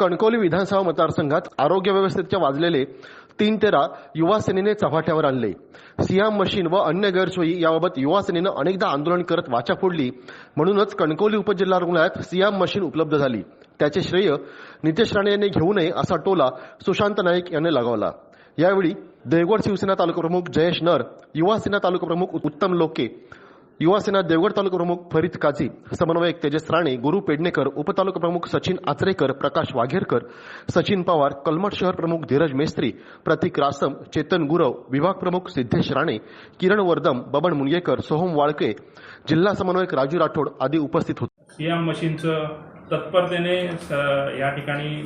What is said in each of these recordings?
कणकवली विधानसभा मतदारसंघात आरोग्य व्यवस्थेच्या वाजलेले तीन तेरा युवा सेनेने चव्हाट्यावर आणले. सियाम मशीन व अन्य गैरसोयी याबाबत युवा सेनेनं अनेकदा आंदोलन करत वाचा फोडली. म्हणूनच कणकवली उपजिल्हा रुग्णालयात सियाम मशीन उपलब्ध झाली. त्याचे श्रेय नितेश राणे यांनी घेऊ नये असा टोला सुशांत नाईक यांनी लगावला. यावेळी देवगड शिवसेना तालुका प्रमुख जयेश नर युवा सेना तालुका प्रमुख उत्तम लोके युवा सेना देवगड तालुका प्रमुख फरीद काझी समन्वयक तेजस राणे गुरु पेडणेकर उपतालुका प्रमुख सचिन आचरेकर प्रकाश वाघेरकर सचिन पवार कलमठ शहर प्रमुख धीरज मेस्त्री प्रतीक रासम चेतन गुरव विभाग प्रमुख सिद्धेश राणे किरण वर्दम बबन मुनगेकर सोहम वाळके जिल्हा समन्वयक राजू राठोड आदी उपस्थित होते. सीएम मशीनचं तत्परतेने या ठिकाणी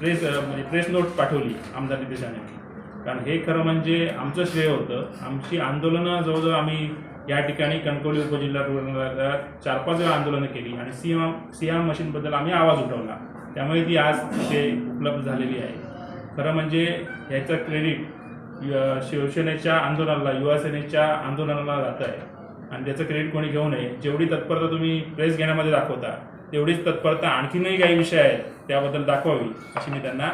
प्रेस म्हणजे प्रेस नोट पाठवली आमदार निदेशाने कारण हे खरं म्हणजे आमचं श्रेय होतं. आमची आंदोलनं जवळजवळ आम्ही या ठिकाणी कणकवली उपजिल्हा रुग्णालयात चार पाच वेळा आंदोलनं केली आणि सीएम सीएम मशीनबद्दल आम्ही आवाज उठवला. त्यामुळे ती आज तिथे उपलब्ध झालेली आहे. खरं म्हणजे ह्याचं क्रेडिट शिवसेनेच्या आंदोलनाला युवासेनेच्या आंदोलनाला जात आहे. आणि त्याचं क्रेडिट कोणी घेऊ नये. जेवढी तत्परता तुम्ही प्रेस घेण्यामध्ये दाखवता तेवढीच तत्परता आणखीनही काही विषय आहेत त्याबद्दल दाखवावी अशी मी त्यांना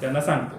त्यांना सांगतो.